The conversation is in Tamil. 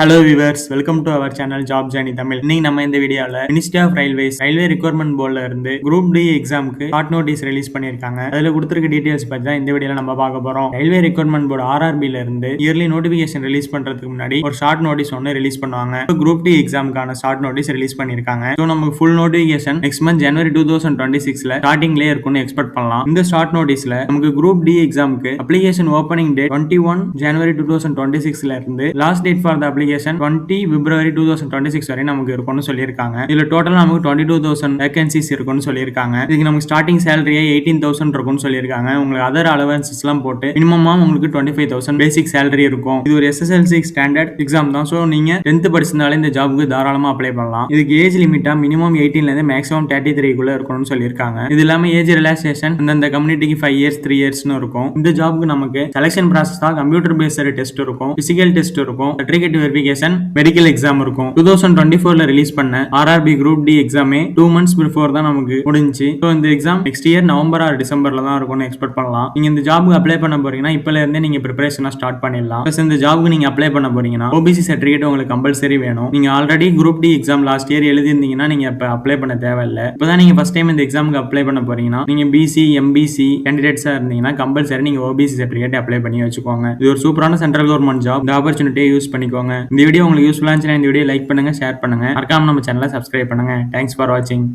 Hello viewers welcome to our channel job journey Tamil இன்னைக்கு நம்ம இந்த வீடியோல ministry of railways railway requirement போர்ட்ல இருந்து குரூப் டி எக்ஸாமுக்கு ஷார்ட் நோட்டீஸ் ரிலீஸ் பண்ணியிருக்காங்க. அதுல கொடுத்துருக்க டீடைல்ஸ் பத்தி தான் இந்த வீடியோல நம்ம பார்க்க போறோம். ரயில்வே ரெக்யர்மெண்ட் போர்டு ஆர்ஆர்பில இருந்து இயர்லி நோட்டிபிகேஷன் ரிலீஸ் பண்றதுக்கு முன்னாடி ஒரு ஷார்ட் நோட்டீஸ் ஒன்று ரிலீஸ் பண்ணுவாங்க. குரூப் டி எக்ஸாமுக்கான ஷார்ட் நோட்டீஸ் ரிலீஸ் பண்ணியிருக்காங்க. ஸோ நமக்கு full notification next month January two thousand twenty சிக்ஸ்ல ஸ்டார்டிங்லேயே இருக்கும்னு எக்ஸ்பெக்ட் பண்ணலாம். இந்த ஷார்ட் நோட்டீஸ்ல நமக்கு குரூப் டி எக்ஸாமுக்கு application opening date twenty one January two thousand twenty சிக்ஸ்ல இருந்து last date for the application twenty February two thousand twenty six வரை நமக்கு இருக்கும்னு சொல்லியிருக்காங்க. இதுல டோட்டல் நமக்கு டுவெண்ட்டி டூ தௌசண்ட் வேகன்சிஸ் இருக்கும்னு சொல்லியிருக்காங்க. இதுக்கு நமக்கு ஸ்டார்டிங் சேலரியே எயிட்டீன் தௌசண்ட் இருக்கும்னு சொல்லியிருக்காங்க. உங்களுக்கு அதர் அலவன்சஸ்லாம் போட்டு மினிமமாக உங்களுக்கு twenty five thousand basic salary இருக்கும். இது ஒரு எஸ்எஸ்எல்சி ஸ்டாண்டர்ட் எக்ஸாம் தான். ஸோ நீங்க டென்த் படிச்சிருந்தாலே இந்த ஜாபுக்கு தாராளமாக அப்ளை பண்ணலாம். இதுக்கு ஏஜ் லிமிட்டாக மினிமம் எயிட்டீன்லேருந்து மேக்ஸிமம் தேர்ட்டி த்ரீக்குள்ளே இருக்கணும்னு சொல்லியிருக்காங்க. இது இல்லாமல் ஏஜ் ரிலாக்ஸேஷன் அந்தந்த கம்யூனிட்டிக்கு ஃபைவ் இயர்ஸ் த்ரீ இயர்ஸ்னு இருக்கும். இந்த ஜாபுக்கு நமக்கு செலெக்ஷன் ப்ராசஸ் தான். கம்ப்யூட்டர் பேஸ்டு டெஸ்ட் இருக்கும். பிசிக்கல் டெஸ்ட் இருக்கும். சர்டிஃபிகேட் வெரிஃபிகேஷன் மெடிக்கல் எக்ஸாம் இருக்கும். டூ தௌசண்ட் டுவெண்ட்டி ஃபோர்ல ரிலீஸ் பண்ண ஆர்ஆர்பி குரூப் டி எக்ஸாமே டூ மந்த்ஸ் பிஃபோர் தான் நமக்கு முடிஞ்சு. ஸோ இந்த exam next year November or டிசம்பர்ல தான் இருக்கும்னு எக்ஸ்பெக்ட் பண்ணலாம். நீங்க இந்த ஜாபுக்கு அப்ளை பண்ண போறீங்கன்னா இப்பல இருந்தே நீங்க ப்ரிப்பரேஷனா ஸ்டார்ட் பண்ணிடலாம். ப்ளஸ் இந்த ஜாபுக்கு நீங்க அப்ளை பண்ண போறீங்கன்னா ஓபிசி சர்டிஃபிகேட் உங்களுக்கு கம்பல்சரி வேணும். நீங்க already group D exam last year எழுதிருந்தீங்கன்னா நீங்க இப்போ அப்ளை பண்ண தேவையில்லை. இப்போதான் நீங்க ஃபர்ஸ்ட் டைம் இந்த எக்ஸாமுக்கு அப்ளை பண்ண போறீங்கன்னா நீங்க பிசி எம்பிசி கேண்டிடேட்ஸா இருந்தீங்கன்னா கம்பல்சரி நீங்க ஓபிசி சர்டிஃபிகேட் அப்ளை பண்ணி வச்சுக்கோங்க. இது ஒரு சூப்பரான சென்ட்ரல் கவர்மெண்ட் ஜாப் இந்த ஆப்பர்ச்சுனிட்டியை யூஸ் பண்ணிக்கோங்க. இந்த வீடியோ உங்களுக்கு யூஸ்ஃபுல்லாக இருந்துச்சுன்னா இந்த வீடியோ லைக் பண்ணுங்க ஷேர் பண்ணுங்கள் மறக்காம நம்ம சேனலை சப்ஸ்கிரைப் பண்ணுங்க. தேங்க்ஸ் ஃபார் வாட்சிங்